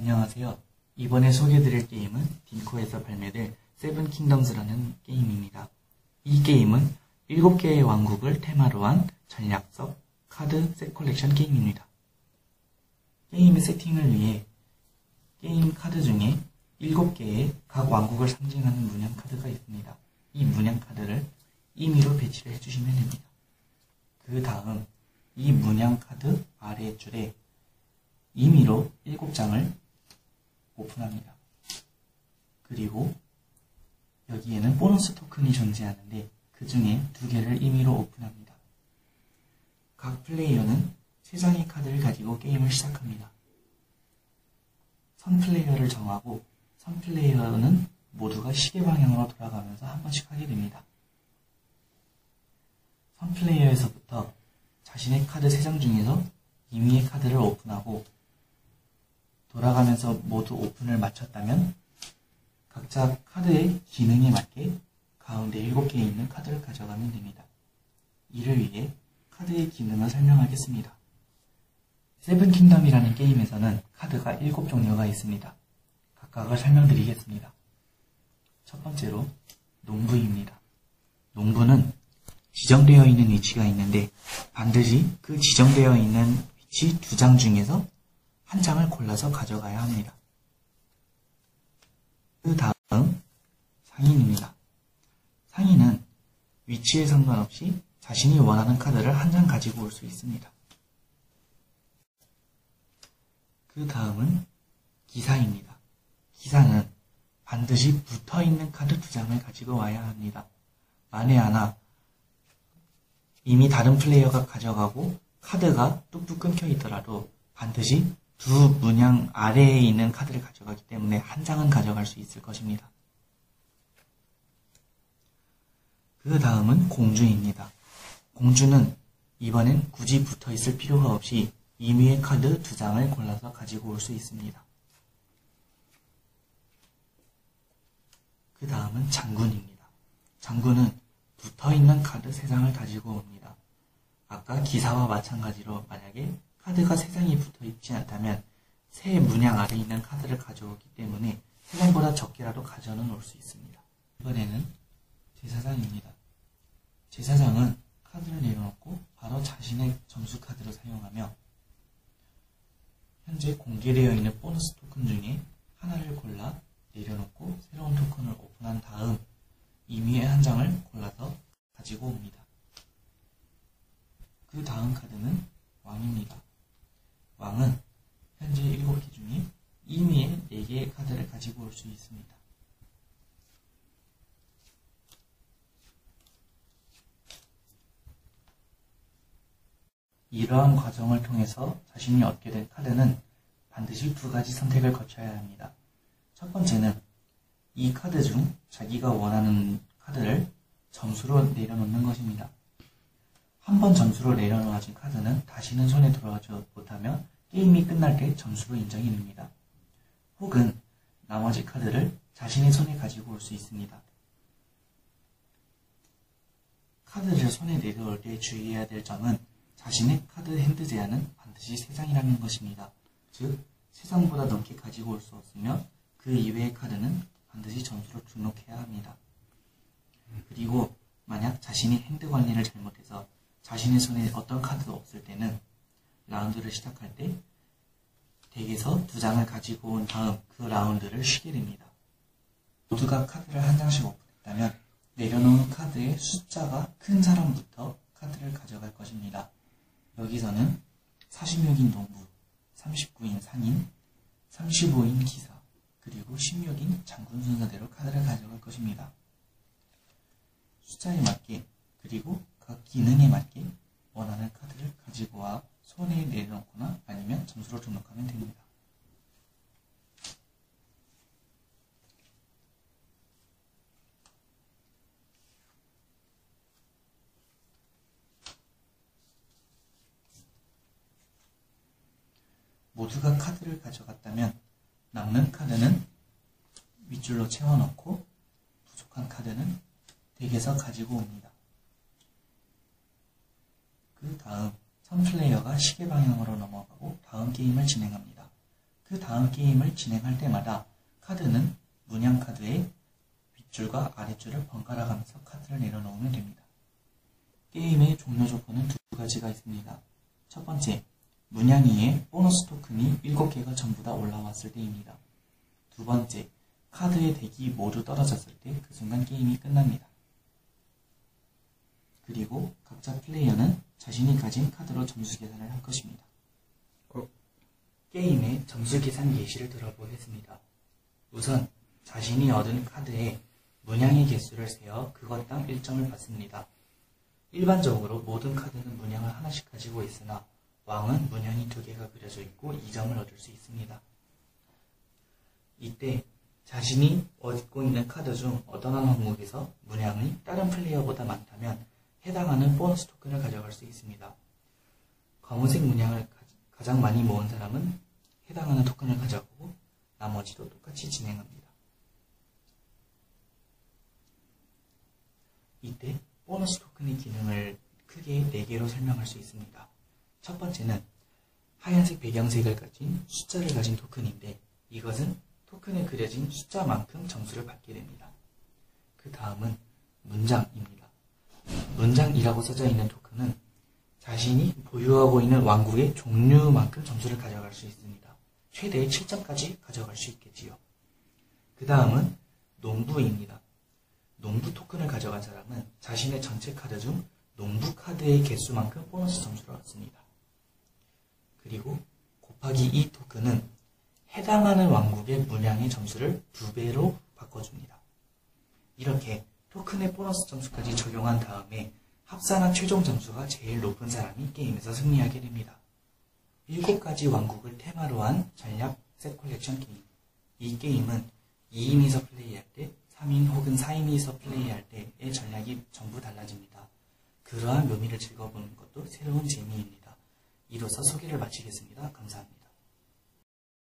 안녕하세요. 이번에 소개해드릴 게임은 딩코에서 발매될 세븐 킹덤즈라는 게임입니다. 이 게임은 7개의 왕국을 테마로 한 전략적 카드 셋 컬렉션 게임입니다. 게임의 세팅을 위해 게임 카드 중에 7개의 각 왕국을 상징하는 문양 카드가 있습니다. 이 문양 카드를 임의로 배치를 해주시면 됩니다. 그 다음 이 문양 카드 아래 줄에 임의로 7장을 오픈합니다. 그리고 여기에는 보너스 토큰이 존재하는데 그 중에 두 개를 임의로 오픈합니다. 각 플레이어는 3장의 카드를 가지고 게임을 시작합니다. 선 플레이어를 정하고 선 플레이어는 모두가 시계 방향으로 돌아가면서 한 번씩 하게 됩니다. 선 플레이어에서부터 자신의 카드 3장 중에서 임의의 카드를 오픈하고 돌아가면서 모두 오픈을 마쳤다면 각자 카드의 기능에 맞게 가운데 7개 있는 카드를 가져가면 됩니다. 이를 위해 카드의 기능을 설명하겠습니다. 세븐 킹덤이라는 게임에서는 카드가 7종류가 있습니다. 각각을 설명드리겠습니다. 첫 번째로 농부입니다. 농부는 지정되어 있는 위치가 있는데 반드시 그 지정되어 있는 위치 두 장 중에서 한 장을 골라서 가져가야 합니다. 그 다음 상인입니다. 상인은 위치에 상관없이 자신이 원하는 카드를 한 장 가지고 올 수 있습니다. 그 다음은 기사입니다. 기사는 반드시 붙어 있는 카드 두 장을 가지고 와야 합니다. 만에 하나 이미 다른 플레이어가 가져가고 카드가 뚝뚝 끊겨 있더라도 반드시 두 문양 아래에 있는 카드를 가져가기 때문에 한 장은 가져갈 수 있을 것입니다. 그 다음은 공주입니다. 공주는 이번엔 굳이 붙어 있을 필요가 없이 임의의 카드 두 장을 골라서 가지고 올 수 있습니다. 그 다음은 장군입니다. 장군은 붙어 있는 카드 3장을 가지고 옵니다. 아까 기사와 마찬가지로 만약에 카드가 3장이 붙어 있지 않다면 새 문양 아래 있는 카드를 가져오기 때문에 3장보다 적게라도 가져는 올 수 있습니다. 이번에는 제사장입니다. 제사장은 카드를 내려놓고 바로 자신의 점수 카드를 사용하며 현재 공개되어 있는 보너스 토큰 중에 하나를 골라 내려놓고 새로운 토큰을 오픈한 다음 임의의 한 장을 골라서 가지고 옵니다. 그 다음 카드는 왕입니다. 왕은 현재 7개 중에 임의의 4개의 카드를 가지고 올 수 있습니다. 이러한 과정을 통해서 자신이 얻게 된 카드는 반드시 두 가지 선택을 거쳐야 합니다. 첫 번째는 이 카드 중 자기가 원하는 카드를 점수로 내려놓는 것입니다. 한 번 점수로 내려놓아진 카드는 다시는 손에 들어가지 못하며 게임이 끝날 때 점수로 인정이 됩니다. 혹은 나머지 카드를 자신의 손에 가지고 올 수 있습니다. 카드를 손에 내려올 때 주의해야 될 점은 자신의 카드 핸드 제한은 반드시 3장이라는 것입니다. 즉, 3장보다 넘게 가지고 올 수 없으며 그 이외의 카드는 반드시 점수로 등록해야 합니다. 그리고 만약 자신이 핸드 관리를 잘못해서 자신의 손에 어떤 카드도 없을 때는 라운드를 시작할 때 덱에서 두 장을 가지고 온 다음 그 라운드를 쉬게 됩니다. 모두가 카드를 한 장씩 오픈했다면 내려놓은 카드의 숫자가 큰 사람부터 카드를 가져갈 것입니다. 여기서는 40명인 농부, 39인 상인, 35인 기사, 그리고 16인 장군 순서대로 카드를 가져갈 것입니다. 숫자에 맞게 그리고 각 기능에 맞게 원하는 카드를 가지고 와 손에 내려놓거나 아니면 점수로 등록하면 됩니다. 모두가 카드를 가져갔다면 남는 카드는 윗줄로 채워넣고 부족한 카드는 덱에서 가지고 옵니다. 그 다음 선 플레이어가 시계 방향으로 넘어가고 다음 게임을 진행합니다. 그 다음 게임을 진행할 때마다 카드는 문양 카드의 윗줄과 아랫줄을 번갈아 가면서 카드를 내려놓으면 됩니다. 게임의 종료 조건은 두 가지가 있습니다. 첫 번째, 문양 위에 보너스 토큰이 7개가 전부 다 올라왔을 때입니다. 두 번째, 카드의 덱이 모두 떨어졌을 때 그 순간 게임이 끝납니다. 그리고 각자 플레이어는 자신이 가진 카드로 점수 계산을 할 것입니다. 어. 게임의 점수 계산 예시를 들어보겠습니다. 우선 자신이 얻은 카드에 문양의 개수를 세어 그것당 1점을 받습니다. 일반적으로 모든 카드는 문양을 하나씩 가지고 있으나 왕은 문양이 두 개가 그려져 있고 2점을 얻을 수 있습니다. 이때 자신이 얻고 있는 카드 중 어떤 한 항목에서 문양이 다른 플레이어보다 많다면 해당하는 보너스 토큰을 가져갈 수 있습니다. 검은색 문양을 가장 많이 모은 사람은 해당하는 토큰을 가져가고 나머지도 똑같이 진행합니다. 이때 보너스 토큰의 기능을 크게 4개로 설명할 수 있습니다. 첫 번째는 하얀색 배경색을 가진 숫자를 가진 토큰인데 이것은 토큰에 그려진 숫자만큼 점수를 받게 됩니다. 그 다음은 문장입니다. 문장이라고 써져 있는 토큰은 자신이 보유하고 있는 왕국의 종류만큼 점수를 가져갈 수 있습니다. 최대 7점까지 가져갈 수 있겠지요. 그 다음은 농부입니다. 농부 토큰을 가져간 사람은 자신의 전체 카드 중 농부 카드의 개수만큼 보너스 점수를 얻습니다. 그리고 곱하기 2 토큰은 해당하는 왕국의 문양의 점수를 두 배로 바꿔줍니다. 이렇게 토큰의 보너스 점수까지 적용한 다음에 합산한 최종 점수가 제일 높은 사람이 게임에서 승리하게 됩니다. 7가지 왕국을 테마로 한 전략 셋 콜렉션 게임. 이 게임은 2인이서 플레이할 때, 3인 혹은 4인이서 플레이할 때의 전략이 전부 달라집니다. 그러한 묘미를 즐거보는 것도 새로운 재미입니다. 이로써 소개를 마치겠습니다. 감사합니다.